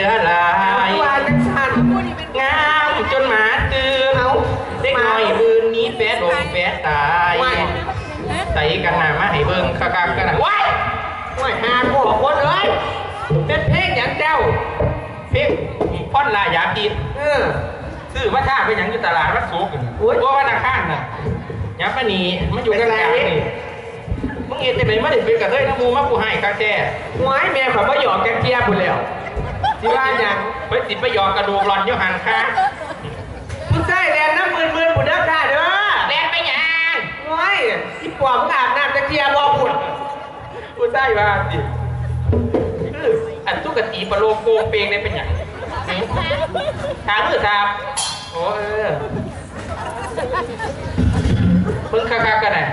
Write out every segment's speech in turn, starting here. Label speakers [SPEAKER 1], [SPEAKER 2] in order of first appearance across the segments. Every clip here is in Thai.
[SPEAKER 1] เดียดเรือลาย
[SPEAKER 2] ว่าจังสัน
[SPEAKER 1] งามจนหมาตื่น
[SPEAKER 2] เอา
[SPEAKER 1] เด็กน้อยบืนนี้แปดลงแปดตาย
[SPEAKER 2] ว้าย
[SPEAKER 1] ใส่กันหน้ามาให้เบิ่งคักๆกันนะว้าย
[SPEAKER 2] ห่วยหาพวกคนเอ้ยเป็นเพลงอย่างเจ้า
[SPEAKER 1] เพ่งพอนลายาพิษ
[SPEAKER 2] เออ
[SPEAKER 1] ซื้อมาท่าไปหยังอยู่ตลาดวัดโศกน
[SPEAKER 2] โอ้ย
[SPEAKER 1] ว่าวันอังคารน่ะยับปะนีมันอยู่กลางๆนี่มึงเอ็ดจังไหนมาได้เป็นกระเทยน้ำมูมากูให้กาแท้
[SPEAKER 2] หวายแม่ข่อยบ่หยอกแกเทียบุญแล้ว สิว่าหยัง
[SPEAKER 1] ไปติดไปหยอกกระดูกหลอนอยู่หันค้า
[SPEAKER 2] ผู้ชายแลนน้ำมืนมืนบุญเด้อค่ะเด้อ
[SPEAKER 1] แลนไปหยัง
[SPEAKER 2] หวายที่ปอบมึงอาบน้ำจะเทียบ่บุญ
[SPEAKER 1] กูใช่ว่าดิคืออันตุกตีปะโลโกงเปงเนี่ยเป็นหยังหืมถามมือถามโอ้เออมึงคักๆกันน่ะ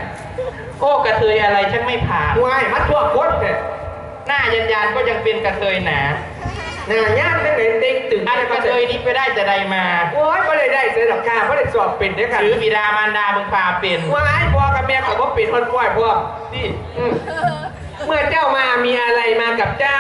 [SPEAKER 1] โอ้กระเทยอะไรฉันไม่ผ่าน
[SPEAKER 2] หวายมาทั่วโคตรเลย
[SPEAKER 1] หน้ายันยานๆก็ยังเป็นกระเทยหนา
[SPEAKER 2] หน้าย่านจังไหนเต็งตึง
[SPEAKER 1] อันกระเทยนี้ไปได้แต่ใดมา
[SPEAKER 2] โอ้ยบ่ได้ได้เสียดอกค่ะบ่ได้สอบเป็นเด้อค่ะ
[SPEAKER 1] หรือบิดามารดามึงพาเป็น
[SPEAKER 2] หวายพ่อกับแม่ข่อยบ่เป็นคนปล่อยพ่อ
[SPEAKER 1] นี่
[SPEAKER 2] อืมเมื่อเจ้ามามีอะไรมากับเจ้า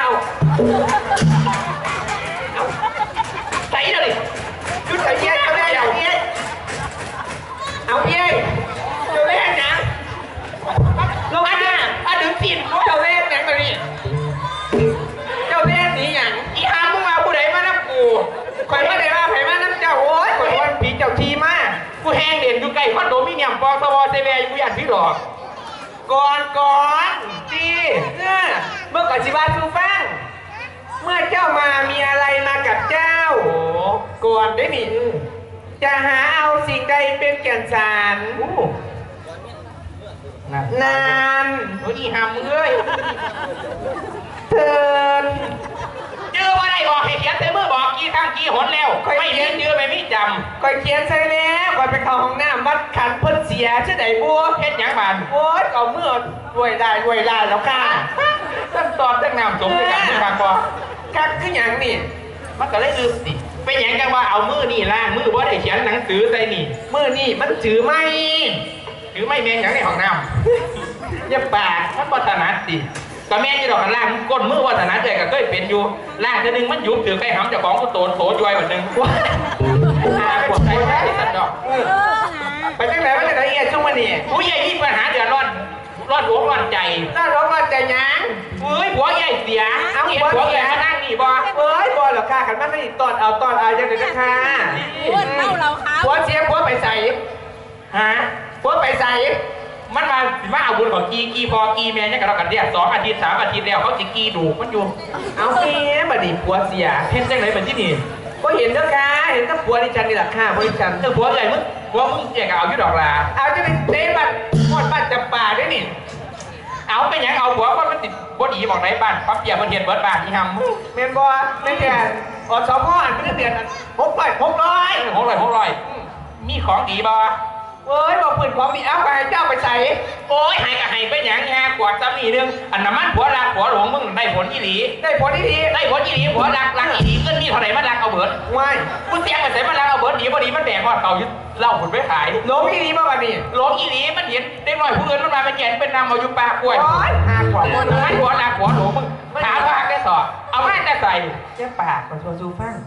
[SPEAKER 1] แห้งเด่นอยู่ใกล้คอนโดมิเนียมปอสวเซเวียอยู่กูอยากพี่หลอก
[SPEAKER 2] ก่อนก่อนจีเนี่ยเมื่อก่อนสิบาทูฟัง เมื่อเจ้ามามีอะไรมากับเจ้า
[SPEAKER 1] โอ้
[SPEAKER 2] ก่อนได้หนิจะหาเอาสิ่งใดเป็นแก่นสาร
[SPEAKER 1] โหนาน
[SPEAKER 2] นาน
[SPEAKER 1] โอ้ยอีหามมึงเอ้ย
[SPEAKER 2] เทิน
[SPEAKER 1] เจอว่าได้ บอกให้เขียนใส่มือบอกกี่ครั้งกี่หนแล้ว
[SPEAKER 2] ค่อย
[SPEAKER 1] ไม่
[SPEAKER 2] เขี
[SPEAKER 1] เขี
[SPEAKER 2] ย
[SPEAKER 1] ย
[SPEAKER 2] น
[SPEAKER 1] เจอไปไม่จ
[SPEAKER 2] ก่อยเขียนใส่แล้วก่อยไปเข้าห้องน้ำวัดขันเพิ่นเสียชื่อไหนบัว
[SPEAKER 1] เฮ็ดหยังบาน
[SPEAKER 2] โอ๊ยเอาเมื่อรวยได้รวยได้แล้วค่ะ
[SPEAKER 1] ตั้งตอนตั้งน้ำสมด้วยกันมึงฟังบ่
[SPEAKER 2] กักคือหยังนี่
[SPEAKER 1] มันก็เลยลืมสิเป็นหยังจังว่าเอามือนี่ล่างมือบ่ได้เขียนหนังสือใส่นี่
[SPEAKER 2] มือนี่มันถือไม่
[SPEAKER 1] ถือไม่แมงหยังในห้องน้ำ
[SPEAKER 2] อย่าปาก
[SPEAKER 1] มันวัฒนัดดิ ก็แม่นอยู่ดอกกันล่างก้นมือวัฒนัดใจก็เคยเป็นอยู่ล่างเทีนึงมันยุบถือใครหำเจ้าของก็โตนโตจอยแบบนึงหาปวดใจได้สัตว์ดอก
[SPEAKER 2] เออไปจังไหนมาจังไหนเอียช่วงวันนี้
[SPEAKER 1] ผู้ใหญ่มีปัญหาเดือดร้อนร้อนหัวร้อนใจ
[SPEAKER 2] น่าร้องว่าใจหยัง
[SPEAKER 1] เฮ้ยผัวใหญ่เสีย
[SPEAKER 2] เอา
[SPEAKER 1] เห็น
[SPEAKER 2] ผั
[SPEAKER 1] ผั
[SPEAKER 2] ว
[SPEAKER 1] ว
[SPEAKER 2] เสี
[SPEAKER 1] ให
[SPEAKER 2] ย
[SPEAKER 1] ญ่มานั่งนี่บ่
[SPEAKER 2] เอ้ยบอลเหรอค่ะขันมันไม่ตอดเอาตอดเอาจังเลยนะคะ
[SPEAKER 3] อ้วนเท่าเราเขา
[SPEAKER 2] ผัวเสียผัวไปใส่
[SPEAKER 1] ฮะ
[SPEAKER 2] ผัวไปใส่
[SPEAKER 1] มันมาสิมาเอาบุญของกีกีพอกีแม่เนี่ยกับเรากันเดียสองอาทิตย์สามอาทิตย์แล้วเขาสิกีดูมันอยู่
[SPEAKER 2] เอาเมียบัดนี้ผัวเสีย
[SPEAKER 1] เห็นจังไหนเป็นที่นี่
[SPEAKER 2] ก็เห็นเด้อค่ะเห็นกับผัวดิฉันนี่แหละค่ะผัวดิฉัน
[SPEAKER 1] เออผัวใหญ่มึงผัวมึงใหญ่กับเอาอยู่ดอกลา
[SPEAKER 2] เอาจะไปเตะบัตรหมดบัตรจับป่าด้วยนี่
[SPEAKER 1] เอาไปหยังเอาผัวคนมันติดบดีบอกไหนบ้านปั๊บเปียมันเห็นเบิดบ้านที่ทำ
[SPEAKER 2] เมนบอไม่เดือนอสมอันเป็นเดือนหกร้อยหกร้อย
[SPEAKER 1] หกร้อยหกร้อยมีของดีบ่
[SPEAKER 2] เอ้ยบอกปืนของดีเอาไปให้เจ้าไปใส่
[SPEAKER 1] โอ้ยให้กับให้ไปหยังแง่กวาดซ้ำนี่เรื่องอันน้ำมันผัวรักผัวหลงมึงได้ผลอีหลี
[SPEAKER 2] ได้ผลที่ดี
[SPEAKER 1] ได้ผลอีหลีผัวรักรักอีหลีเงินนี่เท่าไหร่มันรักเอาเบิด
[SPEAKER 2] ง่าย
[SPEAKER 1] กูเสียงไปใส่มันรักเอาเบิดดีบ่ดีมันแดกฮอดเก่ายึดเหล่าผลไปขาย
[SPEAKER 2] หลงที่ดีมากกว่านี้
[SPEAKER 1] หลงอีหลีมันเห็นเด็กน้อยผู้อื่นมันมาเป็นแย่เป็นนำเอาอยู่ปากกล้วย
[SPEAKER 2] โอ้ยหากว่า
[SPEAKER 1] ค
[SPEAKER 2] คน
[SPEAKER 1] น
[SPEAKER 2] เล
[SPEAKER 1] นั้น
[SPEAKER 2] ย
[SPEAKER 1] ผัวรักผัวหลงมึงถามว่าได้ต่อเอามาแต่ใส่
[SPEAKER 2] แค่ปากมาชัวซูฟังคน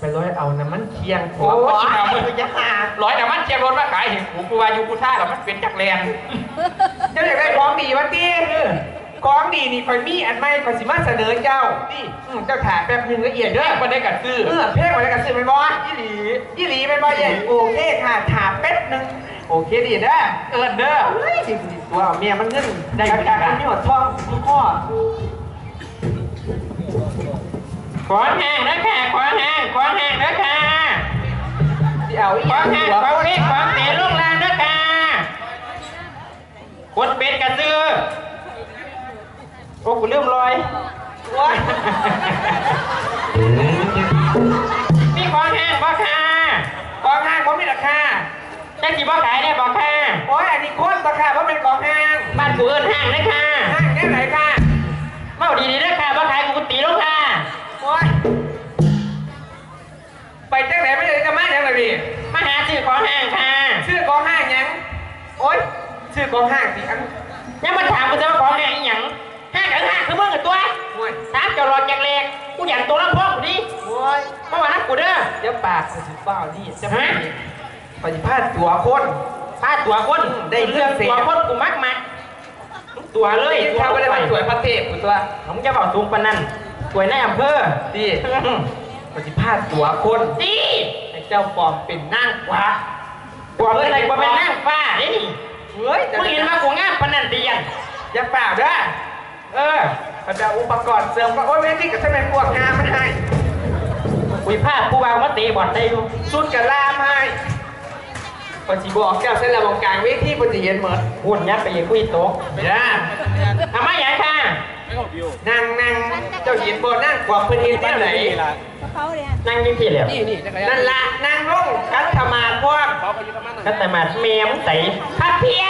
[SPEAKER 2] ไปร้อยเอาน้ำมันเคียง
[SPEAKER 1] โอ้ยอีน้ำมึง
[SPEAKER 2] จะหา
[SPEAKER 1] ร้อยแต่มันเชียร์รถมาขายเห็นกูกูว่าอยู่กูท่าแล้วมันเป็นจักรแลน
[SPEAKER 2] เจ้าอยากได้ของดีวะตีของดีนี่คอยมีอันไม่คอยสิมาเสนอเจ้า
[SPEAKER 1] นี่
[SPEAKER 2] อืมเจ้าถามแป๊บหนึงละเอียด
[SPEAKER 1] เด้
[SPEAKER 2] เด้
[SPEAKER 1] อ
[SPEAKER 2] อ
[SPEAKER 1] มาได้กัดซื้อ
[SPEAKER 2] เออเพ่งมาแล้วกันซื้อไปบอส
[SPEAKER 1] อีหลี
[SPEAKER 2] ยี่หลีไปบอสใหญ่โอเคค่ะถามแป๊บหนึงโอเคดีเด้อ
[SPEAKER 1] เอินเด้อ
[SPEAKER 2] เฮ้ยสิสิตัวเมียมันเงิน
[SPEAKER 1] ได้
[SPEAKER 2] ได้
[SPEAKER 1] ไหม
[SPEAKER 2] การการมีหอดทองมีข้อ
[SPEAKER 1] ขอแห้งนะค่ะขอแห้งขอแห้งนะค่ะ
[SPEAKER 2] ที่เอา
[SPEAKER 1] ข
[SPEAKER 2] ก
[SPEAKER 1] อ
[SPEAKER 2] อย่าง
[SPEAKER 1] แห้ง
[SPEAKER 2] หัว
[SPEAKER 1] ขอเล็กขอเตะลูกลานนะค่ะคนเป็นกระซื้อโอ้กูลืมรอย
[SPEAKER 2] โอ้ย
[SPEAKER 1] นี่ขอแห้งบ่ค่ะ
[SPEAKER 2] กองห้างผมมีราคา
[SPEAKER 1] จังสิบ่ขายได้บ่ค่ะ
[SPEAKER 2] โอ้ยอันนี้โค้นราคาเพราะเป็นกองห้าง
[SPEAKER 1] บ้านกูเอิ้นห้างนะค่ะ
[SPEAKER 2] ห้างแค่ไหนค่ะ
[SPEAKER 1] เมาดีๆนะ
[SPEAKER 2] จังไหนไม่ได้จะมาอย่างไรพี่
[SPEAKER 1] มาหาซื้อของห้างค่ะ
[SPEAKER 2] ชื่อกองห้างยังโอ๊ยชื่อกองห้างสิอัน
[SPEAKER 1] ยังมาถามกูจะมาขอแห่อีหยังห้ากันห้าคือมึงกับตัว
[SPEAKER 2] โอ้ย
[SPEAKER 1] ถามเจะรอดจากแรกกูอยากตัวลำโพงกูดิ
[SPEAKER 2] โอ้ย
[SPEAKER 1] เมื่อวานนั้นกูเด้อ
[SPEAKER 2] เดี๋ยวปากกูสิเปล่านี่จะ
[SPEAKER 1] ฮะ
[SPEAKER 2] ปฏิภาณตัวคน
[SPEAKER 1] พาตัวคน
[SPEAKER 2] ได้เรื่องเสีย
[SPEAKER 1] ตัวคนกูมักมักตัวเลย
[SPEAKER 2] ถ้าไม่ได้มาสวยพระเทพกูตัว
[SPEAKER 1] ผมจะบอกสูงปานนั้นสวยในอำเภอ
[SPEAKER 2] ดี ปฏิภาณตัวคน
[SPEAKER 1] ดี
[SPEAKER 2] ไอ้เจ้าปลอมเป็นนางกว่า
[SPEAKER 1] กว่าอะไรกว่าเป็นนางฟ้าเด้นี่
[SPEAKER 2] เฮ้ย
[SPEAKER 1] มึงเห็นมากูงามปานนั้นเดียน
[SPEAKER 2] อย่าเปล่าเด้อ
[SPEAKER 1] เออ
[SPEAKER 2] มันจะอุปกรณ์เสริมก็โอ้ยเวทีกับใช่ไหมพวกงามมันให้
[SPEAKER 1] คุยผ้ากูวางมาเตะบอลได้อยู่
[SPEAKER 2] สุดกับลามให้ปฏิบอกเจ้าเส้นระวงกลางเวทีปฏิเย็นเหมือน
[SPEAKER 1] พูดยัดไปยังคุยโต๊ะ
[SPEAKER 2] ย่า
[SPEAKER 1] ทำไมอย่างค่ะ
[SPEAKER 2] นั่งนั่งเจ้าเห็นบ่นั่งกว่าเพื่อนเห็นที่ไหน
[SPEAKER 3] เขาเนี่ย
[SPEAKER 1] นั่งยิ่งที่เหลี่ยม
[SPEAKER 2] นั่นละนั่งลงกัดธมาพวก
[SPEAKER 1] ก็แต่มาเมียมใส่พัดเพีย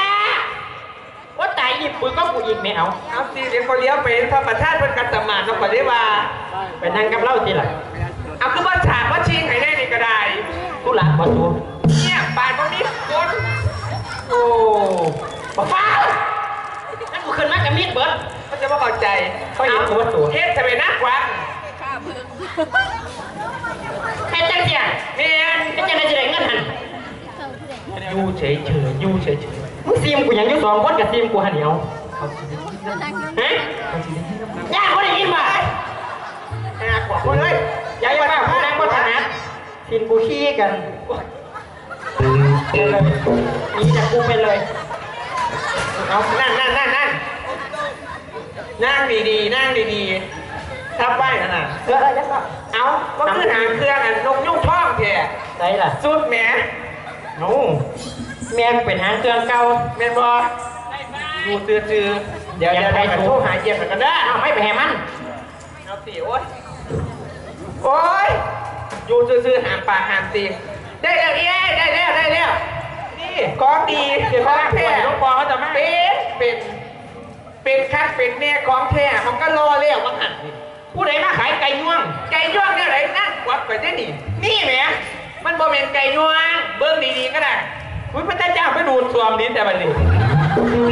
[SPEAKER 1] ว่าตายหยิบปืนก็กูอีกไม่เอา
[SPEAKER 2] เอาสิเดี๋ยวก็เลี้ยวไปพระประธานเพิ่นกัดธมาเนาะก่อนได้ว่า
[SPEAKER 1] ไปนั่งกับเล่าทีหลัง
[SPEAKER 2] เอาคือว่าฉากว่าชิงให้ได้นี่ก็ได้
[SPEAKER 1] ทุลักบอตัว
[SPEAKER 2] เนี่ยปานตรงนี้คน
[SPEAKER 1] โอ้บ้าเปล่านั่นกูขึ้นมากับมีดเบิร์ด
[SPEAKER 2] มัน จะมาเข้าใจ
[SPEAKER 1] เขาเห็นตัวตัว
[SPEAKER 2] เฮ็ดจะเป็นนักกว่า
[SPEAKER 3] ข้าเพิ่ง
[SPEAKER 1] แค่จังเสีย
[SPEAKER 2] เมียน
[SPEAKER 1] แค่จังได้จะได้เงินหันอยู่เฉยเฉยๆอยู่เฉยเฉยๆมึงซีมกูยังอยู่สองคนกับซีมกูหันเหนียวฮะยากคนได้ยินป่ะ
[SPEAKER 2] หากว่าคนเลย
[SPEAKER 1] ยายป้ากูนั่งบนถนัดซีมกูขี้กันไปเลยหนีจากกูไปเลย
[SPEAKER 2] เอานั่นนั่นนั่นนั่น นั่งดีๆ นั่งดีๆทับไว้นั่นน่ะ
[SPEAKER 1] เออะไรยักษ์
[SPEAKER 2] เอาก็คือหางเครื่องอันนกยุ่งท่องแท้
[SPEAKER 1] ใส่ล่ะ
[SPEAKER 2] สุดแหม
[SPEAKER 1] โอ้แม่เป็นหางเครื่องเก่า
[SPEAKER 2] แม่นบอดูซื่อๆเดี๋ยว
[SPEAKER 1] อ
[SPEAKER 2] เดี๋
[SPEAKER 1] ย
[SPEAKER 2] ว
[SPEAKER 1] ไป
[SPEAKER 2] ไปโทรหาเยี่ยมกันได้
[SPEAKER 1] เอาไม่ไปแห่มัน
[SPEAKER 2] เอาสิโอ้ยโอ้ยอยู่ซื่อๆหามปากหามตีได้แล้วเอ้ได้แล้วได้แล้วนี่ของดีของแท้
[SPEAKER 1] ลูกปอเขาจะม่
[SPEAKER 2] เป็นเป็น เป็นคัดเป็นแน่ของแท้มันก็รอเรียกว่าหันนี่
[SPEAKER 1] ผู้ใดมาขายไก่ย่วง
[SPEAKER 2] ไก่ย่างเนี่ยไรนั่นวัดไปได้หนี
[SPEAKER 1] นี่แหม
[SPEAKER 2] มันบ่เป็นไก่ย่างเบิ้งดีๆก็ได้
[SPEAKER 1] อุ้ยพระเจ้าไปดูดสวมลิ้แต่บัดนี้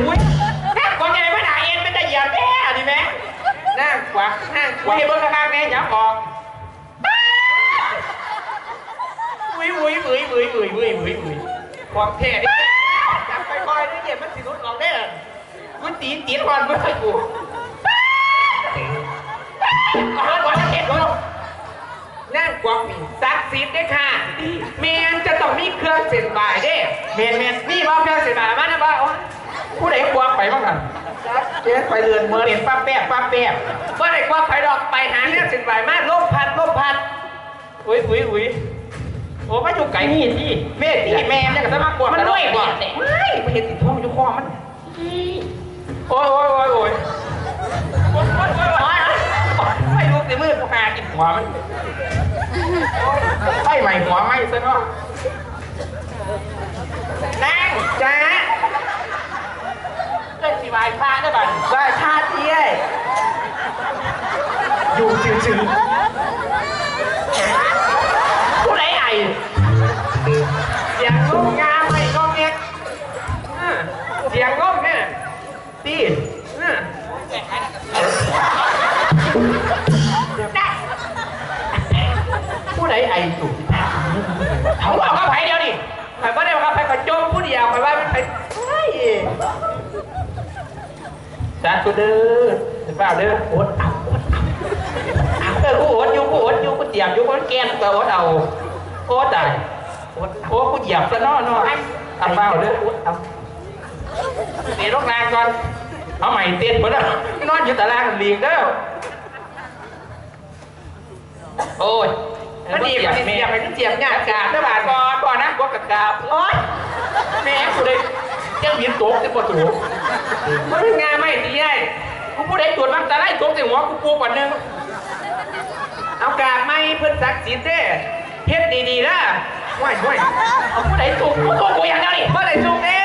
[SPEAKER 1] อุ้ยถ้าก่อนจะไปด่าเอ็นเป็นตะเหยียบแม่ดิแม่
[SPEAKER 2] นั่งกวักนั่งก
[SPEAKER 1] กู
[SPEAKER 2] วัก
[SPEAKER 1] เบิ้งข้างๆแม่อย่าออก
[SPEAKER 2] อุ้ยอุ้ยอุ้ยอุ้ยอุ้ยอุ้ยอุ้ยอุ้ยของแท้นี่จับไปคอยนี่เดี๋ยมันสิรุดออกได้ อ
[SPEAKER 1] กูตีตีนวันเมื่อกูเอาแล้วก่อนจะเห็นกู
[SPEAKER 2] นั่งกวักนี่ซักซีดได้อค่ะเมียนจะต้องมีเครื่องเส้นบ่ายเด้
[SPEAKER 1] เมนเมน
[SPEAKER 2] มีบ่เครื่องเส้นบ่ายมานะบ่โอ้ย
[SPEAKER 1] ผู้ใดกวางไปบ้างกัน
[SPEAKER 2] ซักเจ๊ไปเรือน
[SPEAKER 1] เมื่
[SPEAKER 2] เมื่
[SPEAKER 1] อ
[SPEAKER 2] อ
[SPEAKER 1] เห็นป้าแป๊บป้าแป๊บ
[SPEAKER 2] เมื่อไหร่กวักไผดอกไปหาเครื่องเส้นบ่ายมาลมพัดลมพัด
[SPEAKER 1] อุ้ยอุ้ยอุ้ยโอ้มาอยู่ไก่นี่ที่แม่ที่แม่เนี่ยก็จะมากวาง
[SPEAKER 2] มันด้วย
[SPEAKER 1] ก่
[SPEAKER 2] ก่
[SPEAKER 1] อ
[SPEAKER 2] อนนไม่ไม่เห็นติดท้องอยู่คอมัน
[SPEAKER 1] โอ้ยโอ้ยโอ้ยโอ้ยโอ้ยโอ้ยโอ้ยโอ้ยไม่รู้สิมือกูหากินหัวมันไส้ใหม่หัวไหมซะเนาะนั่ง
[SPEAKER 2] จ้า
[SPEAKER 1] เล่นสีวายพระได้บ้าง
[SPEAKER 2] ว่าชาติเที่ยอยู่ซื่อ
[SPEAKER 1] ผู้ ผู้ใดไออยู่เขาบอกเขาไผเดียวนี่
[SPEAKER 2] ใครว่าได้ว่าใครก็โจมผู้เดียวใครว่าเป็นใครเฮ้ย
[SPEAKER 1] สาธุเด้อเป็นเปล่าเด้อโอ๊ตเอาโอ๊ตเอาเออกูโอ๊ตอยู่กูโอ๊ตอยู่กูเตียมอยู่กูแกนกูโอ๊ตเอาโอ๊ตได้โอ๊ตโอ๊ตกูเหยียบซะนาะเนาะเอาเปล่าเด้อโอ๊ตเอาเตะลูกนางก่อน เอาใหม่เต้นหมดแล้วนอนอยู่ตารางหลีกเด้อโอ้ย
[SPEAKER 2] มันดีมันเสียบไปที่เสียบเนี่ยกาดเจ้าบาทก่
[SPEAKER 1] ก่
[SPEAKER 2] อ
[SPEAKER 1] อนนก่อนนะกวกกระกาบโอ้ยแม่กูเลยเจ้าหยิบโต๊ะจะปวดหัว
[SPEAKER 2] มันเป็นงานไม่ดีไอ้
[SPEAKER 1] กูพูดได้ตรวจบ้างแต่ไล่โต๊ะใส่หัวกูปูกว่านึง
[SPEAKER 2] เอากาดไม่เพิ่นสักดิ์สิทธิ์เด้เฮ็ดดีๆนะไหวไหว
[SPEAKER 1] เอาผู้ใดถูกกูตัวกูอย่างเดียวนี่
[SPEAKER 2] เมื่อไหร่สุกเด้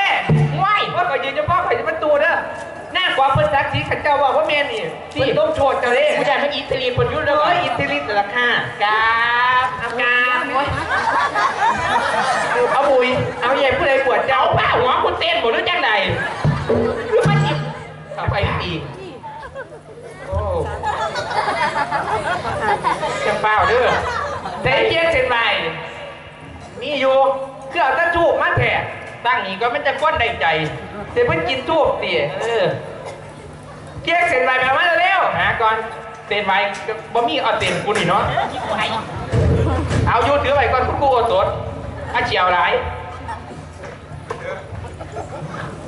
[SPEAKER 1] ควา
[SPEAKER 2] มเป็นรักทีขันเจ้าว่าว่าเมนนี่ที่ต้องโชดจะเล่
[SPEAKER 1] ผู้ใหญ่ไม่อิตาลีทธิ์คนยุ่งเลย
[SPEAKER 2] อิทธิฤทธิ์แต่ละค่ากา
[SPEAKER 1] บ
[SPEAKER 2] อากาบเอาบุยเอาใหญ่ผู้ใดปวด
[SPEAKER 1] เจ้า
[SPEAKER 2] ป้า
[SPEAKER 1] หัวคุณเต้นหมดหรือจังไงหรือมันจิบขับไปอีกโ
[SPEAKER 2] อ้
[SPEAKER 1] จังเปล่าเด้อ
[SPEAKER 2] แต่เจี๊ยเส้นไบ
[SPEAKER 1] มีอยู่
[SPEAKER 2] คือเอาตะ
[SPEAKER 1] จู
[SPEAKER 2] บมาแทะ
[SPEAKER 1] ตั้งนี้ก็ไม่จะก้นใดใจ
[SPEAKER 2] เดี๋เพิ่นกินทูบตี
[SPEAKER 1] เออ
[SPEAKER 2] เกียกเสร็จไปแบบมาเร็ว
[SPEAKER 1] หาก่อนเต็นไว้บ่มีเอาเต็นกูนี่เนาะเอาอยู่ถือไว้ก่อนคุณครูโอสดอาเฉียวหลาย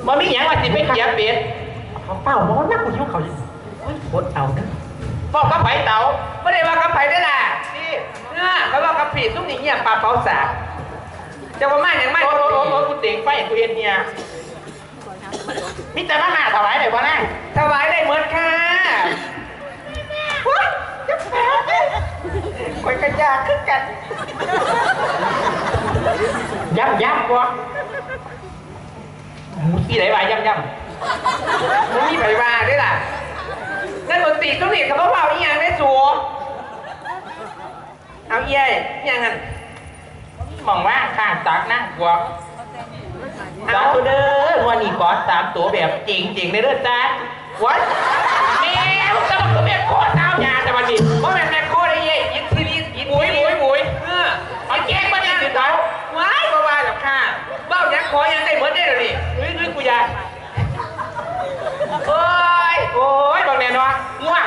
[SPEAKER 1] บ่มีหยังว่าสิไปเกียเป็ด
[SPEAKER 2] เขาเปล่าร้อนนะกูยุ่งเขาอยู่เฮ้ยโคตรเอานะ
[SPEAKER 1] บอกกับไผเต๋า
[SPEAKER 2] ไม่ได้ว่ากับไผ่ได้อล่ะนี่เนี่ยเขาว่ากับผีตุ้มนี่เงียบปลาเป๋าสากจะมาม่าอย่างไม่
[SPEAKER 1] โอ้
[SPEAKER 2] ก็
[SPEAKER 1] โห
[SPEAKER 2] ผี
[SPEAKER 1] โอ้โหกูเต็งไฟกูเห็นเนี่ย มีแต่มาหาถวายได้บ่นั่ง
[SPEAKER 2] ถวายได้เหมือนค่ะว้ายจะแพ้คอยกระยาขึ้นกัน
[SPEAKER 1] ย่ำย่ำกว่าหมูที่ไหนวะย่ำย่
[SPEAKER 2] มันมีไผ่ว่าด้วยล่ะนั่นดนตรีตุ้มนี่เขาบอกว่าอีหยังได้สัวเอาเย้ยอีหยังกันำ
[SPEAKER 1] มองว่าข้างตักนะกว่า สาธุเด้อวันนี้ขอสามตัวแบบจริงจริงๆเลยเด้อจ้าวัดแม่จะมาคือแบบโคตรเท้ายาแต่วันนี้
[SPEAKER 2] เพราะแม่นแม่โคตรไอ้เย้ยยินทีรียิน
[SPEAKER 1] หมุยหมุยหมุย
[SPEAKER 2] เออ
[SPEAKER 1] เอาแจ้งมาดิสิเขา
[SPEAKER 2] ว้ายบ้าๆหรอกค่ะเบ้ายังขอยังได้เหมือนได้เลยนี่
[SPEAKER 1] เฮ้ยเฮ้ยกูอยาเอ้ยโอ้ยบอกแน่นอนง่วง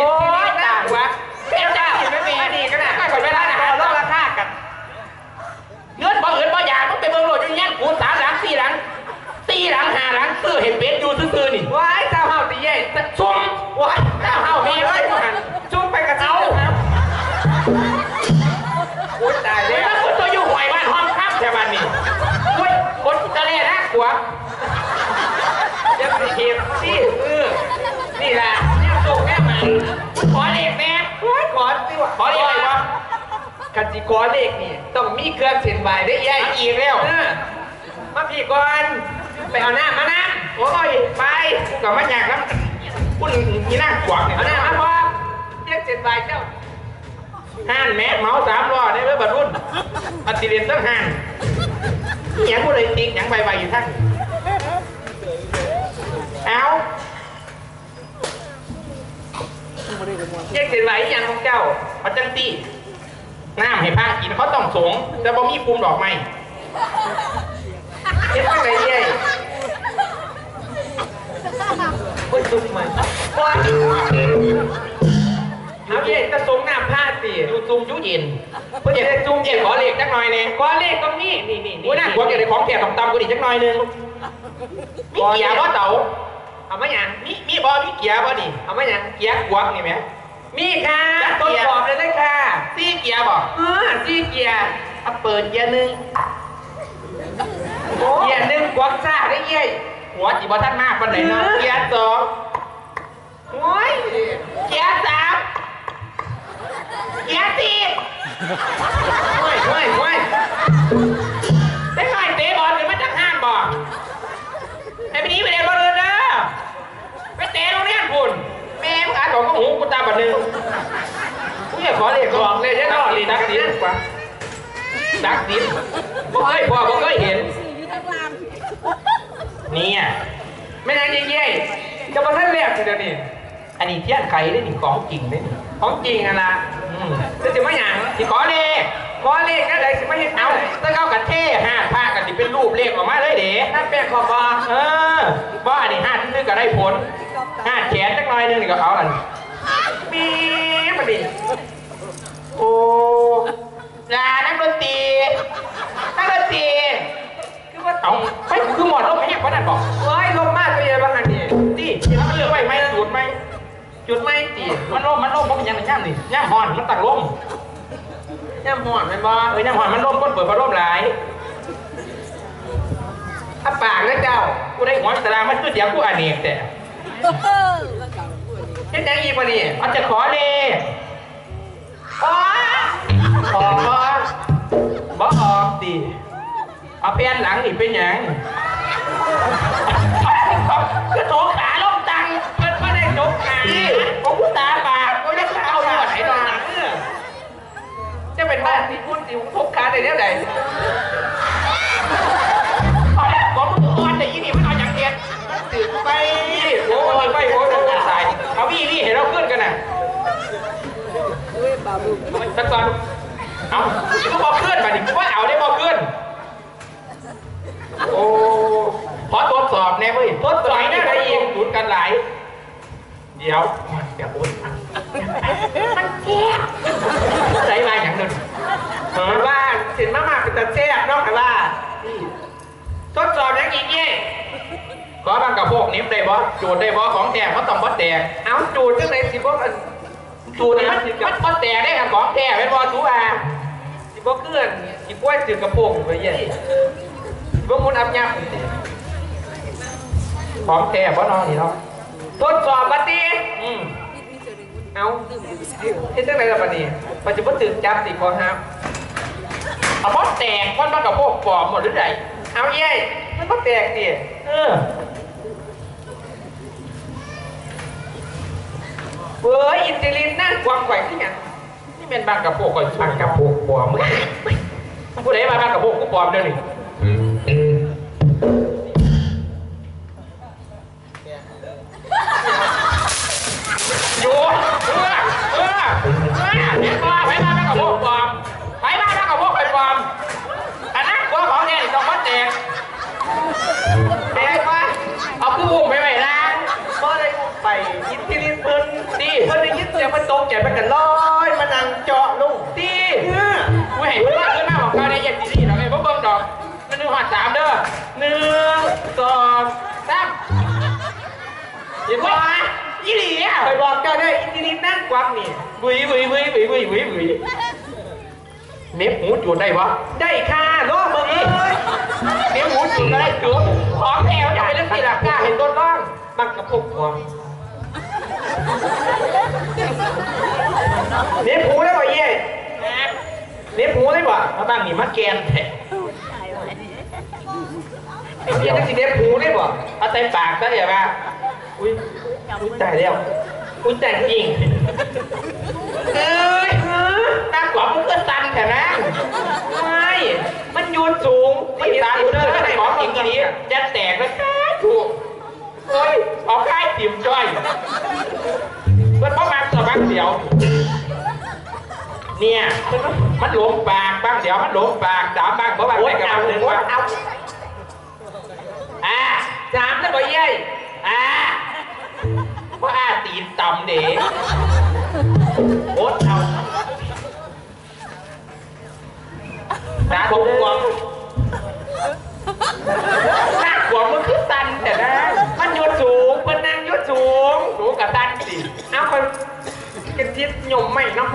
[SPEAKER 1] โอ้ยต่างวะเป็นเจ้า
[SPEAKER 2] ไม่มีดีก็ได้
[SPEAKER 1] ไม่ก่อนเวลาอาหาร
[SPEAKER 2] ลดราคากัน
[SPEAKER 1] เงินบ่เอินบ่อยากต้องไปเบิ่งโหลดอยู่เงี้ยกูสามหลังสี่หลังสี่หลังห้าหลังซื้อเห็ดเป็ดอยู่ซื่อๆนี่
[SPEAKER 2] ว้ายเจ้าเฮาตีเย่
[SPEAKER 1] ซุ่มว้ายเจ้าเฮาแม่เอ้ยกูหัน
[SPEAKER 2] จุ้งไปกับเจ้าครับโอ้ยตาย
[SPEAKER 1] เดี๋
[SPEAKER 2] แล้
[SPEAKER 1] ยว
[SPEAKER 2] ว
[SPEAKER 1] มันตัวอยู่หวยบ้านห้องข้ามแถวบ้านนี่อุ้ยคนทะเลนะหัว
[SPEAKER 2] จะไปเห็บ
[SPEAKER 1] ขอเลขแม่
[SPEAKER 2] ว้ายขอสิวะ
[SPEAKER 1] ขอเลขอะไรวะ
[SPEAKER 2] กันจิขอเลขนี่ต้องมีเครื่องเส้นไหวได้ยัย
[SPEAKER 1] อันอีกแล้ว
[SPEAKER 2] เออมาพี่ก่อนไปเอาหน้ามานะ
[SPEAKER 1] โอ้ยไปกูกับมันอยากแล้วคุณมีหน้าขวางเนี่ย
[SPEAKER 2] เอาหน้า
[SPEAKER 1] เอาห
[SPEAKER 2] มา
[SPEAKER 1] น้า
[SPEAKER 2] พ
[SPEAKER 1] มา
[SPEAKER 2] อเครื่องเส้นไหวเจ้า
[SPEAKER 1] ห้านแม่เมาสามล้อได้เลยบรรลุนอัติเรนตั้งห้านนี่ยังกูเลยติ๊กยังใบใบอยู่ทั้งเอา
[SPEAKER 2] เครื่องเส้นไหวอย่างของเจ้า
[SPEAKER 1] เอาจังตีน้ำให้พระกินเขาต้องสงแต่บ่มีปุ่มดอกไม้
[SPEAKER 2] เฮ็ดจังไดเย่โอ้ยซุกมันว้ายเอาเย่จะสงน้ำผ้าสิ
[SPEAKER 1] อยู่ซุ่มอยู่เย็น
[SPEAKER 2] เพื่อจะได้จุ้ง
[SPEAKER 1] เอ็ขอเลขจักหน่อยเนี่ย
[SPEAKER 2] ขอเลขตรงนี้นี่นี่
[SPEAKER 1] โอ้ยน่ากลัวเกี่ยวกับของแก่ต่ำๆกูดิจักหน่อยนึงมีเกียร์บ่เต๋า
[SPEAKER 2] เอามาหยัง
[SPEAKER 1] มีมีบ่มีเกียร์บ่ดิ
[SPEAKER 2] เอามาหยัง
[SPEAKER 1] เกียร์กวักนี่ไหม
[SPEAKER 2] มีค่ะ
[SPEAKER 1] จัด
[SPEAKER 2] ต้น
[SPEAKER 1] เกียร์
[SPEAKER 2] บอบเลยเลยค่ะ
[SPEAKER 1] ซี่เกียร์บ่
[SPEAKER 2] เออซีเกียร์
[SPEAKER 1] เอาเปิดเกียร์หนึ่ง
[SPEAKER 2] เกียร์หนึ่งกวักซ่าได้เย่
[SPEAKER 1] หัวจีบ่ทันมากปานไหนเนาะเกียร์สอง
[SPEAKER 2] โอ้ย
[SPEAKER 1] เกียร์สามเกียร์สี่
[SPEAKER 2] โอ้ยโอ้ยโอ้ย
[SPEAKER 1] ก็หูกูตาบัดหนึงกูอยากขอเลข
[SPEAKER 2] บอกเลยจะนอน
[SPEAKER 1] ดีดักดินกว่าดักดินบ่เคยพอบ่เคยเห็น
[SPEAKER 3] สี่อยู่ทางล่าง
[SPEAKER 1] นี่อะ
[SPEAKER 2] ไม่นานเย่จะมาท่านเรียกเดี๋ยวนี้
[SPEAKER 1] อันนี้เทียนไข่ได้นี่ของจริงได้นี่
[SPEAKER 2] ของจริงอะนะ
[SPEAKER 1] อืม
[SPEAKER 2] จะจะมาหยัง
[SPEAKER 1] สิขอเลข
[SPEAKER 2] ขอเลขก็ได้สิมาเห็น
[SPEAKER 1] เอา
[SPEAKER 2] เอา
[SPEAKER 1] ถ้าเข้ากันเท่ห้าภาคกันสิเป็นรูปเลขออกมาเลยเด้
[SPEAKER 2] ถ้าแปลกขอบบอ
[SPEAKER 1] เออว่าอันนี้ห้าซื้อก็ได้ผลห้าแขนจักหน่อยหนึงนี่ก็เอาอัน
[SPEAKER 2] มีมาดิ
[SPEAKER 1] โอ้ลานักดนตรีนักดนตรี
[SPEAKER 2] คือว่า
[SPEAKER 1] เอาไปกูคือหมดลมแห้งเพราะนั่นบอก
[SPEAKER 2] โอ้ยลมมากเองบ้างอันนี้
[SPEAKER 1] ดิที่มันเลือกไว้ไหมจุดไหม
[SPEAKER 2] จุดไหมตี
[SPEAKER 1] มันล่มมันล่มเพราะมันยังในย่ำนี่ย่ำหอนมันตักล่ม
[SPEAKER 2] ย่ำหอนเป็นบอ
[SPEAKER 1] เอ้ยย่ำหอนมันล่มก้นเปิดพัดลมหลาย
[SPEAKER 2] อะปากนะเจ้า
[SPEAKER 1] กูได้หัวสลามันคือเสียงกูอเนกแต่
[SPEAKER 3] เออแล้วก็พูดอีก
[SPEAKER 2] เห็นยังอีกมาดิ
[SPEAKER 1] เอาจะขอเลข
[SPEAKER 2] อ๋อ
[SPEAKER 1] ออกบ่บ่ออกดิเอาแผ่นหลังนี่เป็นหยังคือโถขาล่มตัง
[SPEAKER 2] มันไม่ได้จกขา
[SPEAKER 1] ผมกูดตาปากกูจะเอาอยู่ไหนตอนหนั้น
[SPEAKER 2] เจะเป็นบ้านที่พูดสิทุกขาได้แล้วไหน
[SPEAKER 1] ด้
[SPEAKER 3] วยบาบุ
[SPEAKER 1] สักก่อนเอาก็บอกขึ้นมาดิว่าเอาได้บอกขึ้นโอ้ขอตรวจสอบแน่เว้ยทดสอบแน่ได้อีกจุดกันหลาย เดี๋ยวเดี๋ยวโอ๊ยมันแก่ใจมาอย่างนึ่ง
[SPEAKER 2] มันว่าสินมามาเป็นตาแซ่บเนาะค่ว่าทดสอบยังอีกเย่
[SPEAKER 1] ขอบางกับพวกนี้ได้บ่จูดได้บ่ของแตกเขาต้องบ่แตก
[SPEAKER 2] เอาจูดจังไหนสิบ่อั น
[SPEAKER 1] จูนี่มันมันบ่แตกได้กับของแตกเป็นบ่สูอา
[SPEAKER 2] สิบ่เกลื่อนสิกล้วยจืดกระโปงไปเย่สิบ่มุนอับยับ
[SPEAKER 1] ของแตกบ่นอนนี่เนาะ
[SPEAKER 2] ทดสอบบัดนี้
[SPEAKER 1] อืม
[SPEAKER 2] เอาเฮ็ดจังไหนล่ะบัดนี้ปัจจุบันตื่นจับสิขอห้าม
[SPEAKER 1] เอาบ่แตกมันมากับพวกปลอมหมดหรือไง
[SPEAKER 2] เอาเย่มันบ่แตกดิ
[SPEAKER 1] เออ
[SPEAKER 2] เว้ยอินเทลินนั่งกวางไข่ที่หยัง
[SPEAKER 1] นี่เป็นบางกับพวกก่อนบางกับพวกปลอมมึงผู้ใดมาบางกับพวกกูปลอมเดี๋ยวนี้
[SPEAKER 2] ใจมันกันลอยมานั่งเจาะลง
[SPEAKER 1] ดี
[SPEAKER 2] เออ
[SPEAKER 1] กูเห็นว่าขึ้นมาบอกว่าได้ยังดีๆหรอกไอ้พวกเบิ้งดอกมันหนึ่งหัดสามเด้อหนึ่งสองสามเห็นว่ายี่หลีอะ
[SPEAKER 2] ไปบอกเจ้าได้อินเทลินนั่งกวางนี่
[SPEAKER 1] บุยบุยบุยบุยบุยบุยบุยเน็บหูจูดได้ปะ
[SPEAKER 2] ได้ค่าล้อมึงเอ้ย
[SPEAKER 1] เน็บหูจูดได้จูดของแถวจะไปเล่นตีหลักกล้าเห็นต้นร่อง
[SPEAKER 2] บังกับพวกหัว เน็บหูได้ป่ะเย่เน็บหูได้ป่ะ
[SPEAKER 1] มาบ้างนี่มาแกนแทะ
[SPEAKER 2] ไอ้เหี้ยนั่นสิเน็บหูได้ป่ะ
[SPEAKER 1] เอาใส่ปากซะเดี๋ยวมา
[SPEAKER 2] อุ้ยอุ้ยตายแล้วอุ้ยแต่จริง
[SPEAKER 1] เอ้ยตากรอบมึงก็ตันแต่นะ
[SPEAKER 2] ไม่มันโยนสูง
[SPEAKER 1] ไม่ตามกูเด้อถ้าไหนองจริงนี้จะแตกแล้วถูกเอ้ยออกค่ายติ่มจ้อย ดียว เนี่ยมันหลงปากบ้างเดี๋ยวมันหลงปากสามบ้างเพราะว่า
[SPEAKER 2] โอ้
[SPEAKER 1] ไม่
[SPEAKER 2] ย
[SPEAKER 1] กับ
[SPEAKER 2] เอา
[SPEAKER 1] ห
[SPEAKER 2] ห
[SPEAKER 1] นึ่
[SPEAKER 2] นึ่
[SPEAKER 1] ง
[SPEAKER 2] ง
[SPEAKER 1] ว่า
[SPEAKER 2] ว่าเอา
[SPEAKER 1] อ่า
[SPEAKER 2] สามได้ป่ะเย่
[SPEAKER 1] อ่าว่าอาตีนต่ำเด็โอ๊ตเอาตาถูกกวางหน้ากวางมันคือตันแต่นะ
[SPEAKER 2] มันโยนสูงมันนั่งโยนสูง
[SPEAKER 1] สูงกับตันสิ
[SPEAKER 2] เอาคน กระทิศยมไม่เนาะ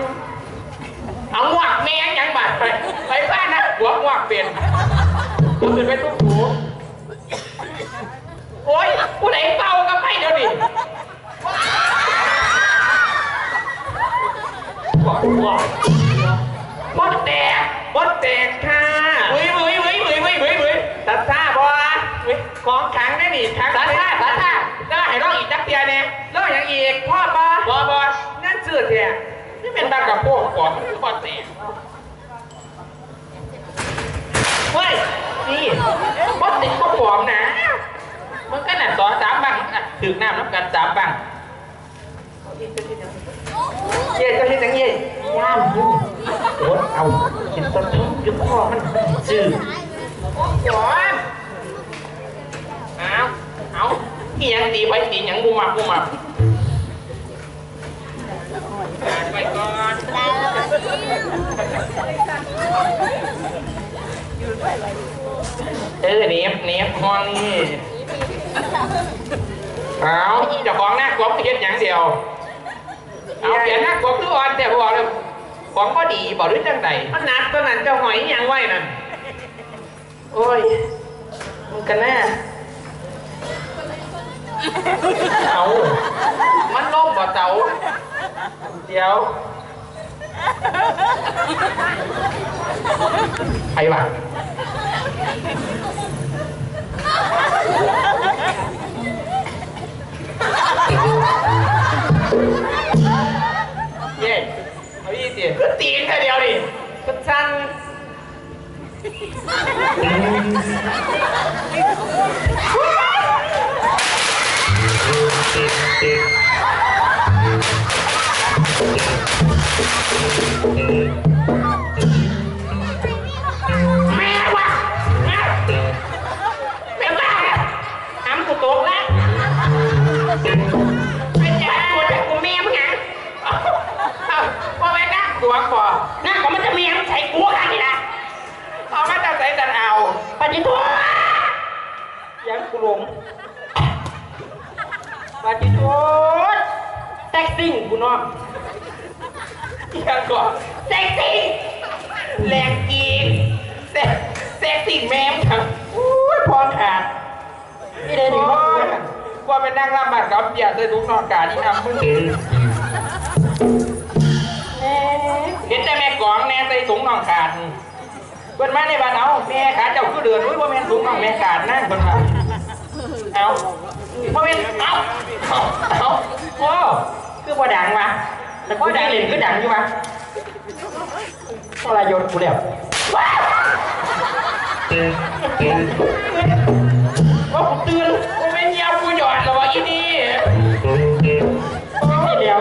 [SPEAKER 1] เอาหวักแมงยังบาดไป ไปบ้านนะหัวหวักเปลี่ยนกูขึ้นไปตุ้มหูโอ้ยกูไหนไป
[SPEAKER 2] นี่
[SPEAKER 1] งกับพวกก่อนบอดแตก
[SPEAKER 2] เฮ้ย
[SPEAKER 1] นี่บอดติดก็ปลอมนะมันก็น่ะสองสามบังอะถึงน้ำน้ำกันสามบัง
[SPEAKER 2] เย่จะเห็นอย่างเย่
[SPEAKER 1] ย่ามยุ่งโอ๊ตเอากินต้นทุนยุบคอมันจืดหวานเอาเอาที่ยังตีไปตียังบูมับบูมับ เออเนี้ยเนี้ยบห้องนี่เอาอีเจ้าของหน้ากบเฮ็ดอย่างเดียว เอาเปลี่ยนหน้ากบคืออ่อนแต่บอกเลยของก็ดีบอกหรือจังใด
[SPEAKER 2] มันหนักตัวนั้นจ้าหอยยังไหวนั่น
[SPEAKER 1] โอ้ยมึงกันแน่เอามันล่มบ่เตาเดี๋ยว hay bà 예, 어디지? 그 띵가 려리, 그 짠. Thank you. เป็
[SPEAKER 3] อนอุ้ยว่า
[SPEAKER 1] แม่นถุงแม่ขาดนั่งเพิ่นมาเอาว่าแม่นเอาเอา
[SPEAKER 3] โอ้คือพอดังวะแต่พอดังเล่นคือดังอยู่วะพอลายนกูแล้วว่ากูตื่น
[SPEAKER 1] ว่าแม่นเยาวกูหยอดแล้วะอีนี่
[SPEAKER 3] เดียว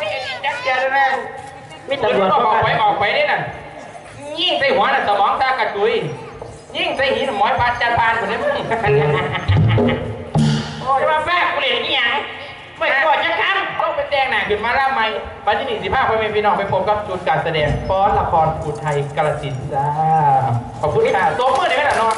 [SPEAKER 1] นี่จักเจอแล้วนะ
[SPEAKER 3] มี
[SPEAKER 1] ตำรวจออกไปออกไปได้น่ะยิงใส่หัวน่ะสมองตากระจุย ยิ่งใส่หินหมอยปาดจันพานคนนี้มึง
[SPEAKER 3] โอ้ยมาแฟกกูเล่นนี่ยังไม่กอดจะค้ำ
[SPEAKER 1] ต้องไปแดงหนาขึ้นมาล่าไม่ปัจจุบันสิบห้าพ่อแม่พี่น้องไปพบกับจุดการแสดงฟ้อนละครอุทัยกาลสินธุ์จ้าขอบคุณค่ะตัวมือได้ไหมล่ะน้อง